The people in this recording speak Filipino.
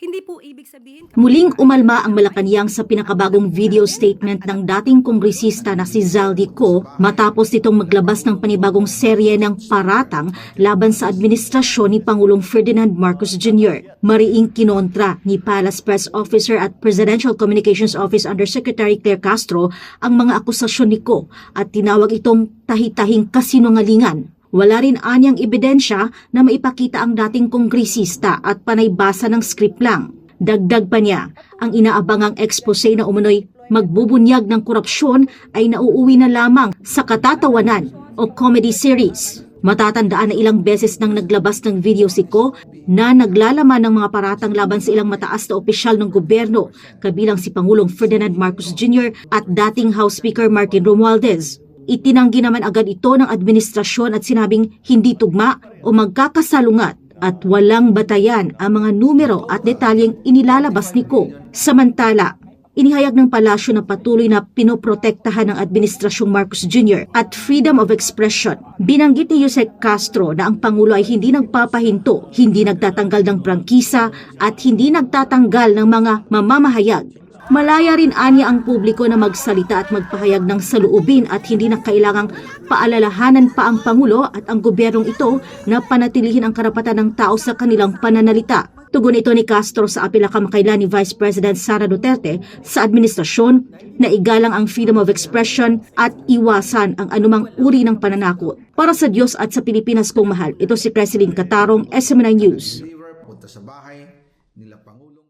Hindi po ibig sabihin Muling umalma ang Malacanang sa pinakabagong video statement ng dating kongresista na si Zaldi Co matapos nitong maglabas ng panibagong serye ng paratang laban sa administrasyon ni Pangulong Ferdinand Marcos Jr. Mariing kinontra ni Palace Press Officer at Presidential Communications Office Undersecretary Claire Castro ang mga akusasyon ni Co at tinawag itong tahitahing kasinungalingan. Wala rin anyang ebidensya na maipakita ang dating kongresista at panay basa ng script lang. Dagdag pa niya, ang inaabangang expose na umano'y magbubunyag ng korupsyon ay nauuwi na lamang sa katatawanan o comedy series. Matatandaan na ilang beses nang naglabas ng video si Ko na naglalaman ng mga paratang laban sa ilang mataas na opisyal ng gobyerno, kabilang si Pangulong Ferdinand Marcos Jr. at dating House Speaker Martin Romualdez. Itinanggi naman agad ito ng administrasyon at sinabing hindi tugma o magkakasalungat at walang batayan ang mga numero at detalyeng inilalabas ni Ko. Samantala, inihayag ng palasyo na patuloy na pinoprotektahan ng Administrasyong Marcos Jr. at freedom of expression. Binanggit ni Jose Castro na ang Pangulo ay hindi nagpapahinto, hindi nagtatanggal ng prangkisa at hindi nagtatanggal ng mga mamamahayag Malaya rin anya ang publiko na magsalita at magpahayag ng saluubin at hindi na kailangang paalalahanan pa ang Pangulo at ang gobyernong ito na panatilihin ang karapatan ng tao sa kanilang pananalita. Tugon ito ni Castro sa apela kamakailan ni Vice President Sara Duterte sa administrasyon na igalang ang freedom of expression at iwasan ang anumang uri ng pananakot. Para sa Diyos at sa Pilipinas kong mahal, ito si President Katarong, SMNI News. Punta sa bahay,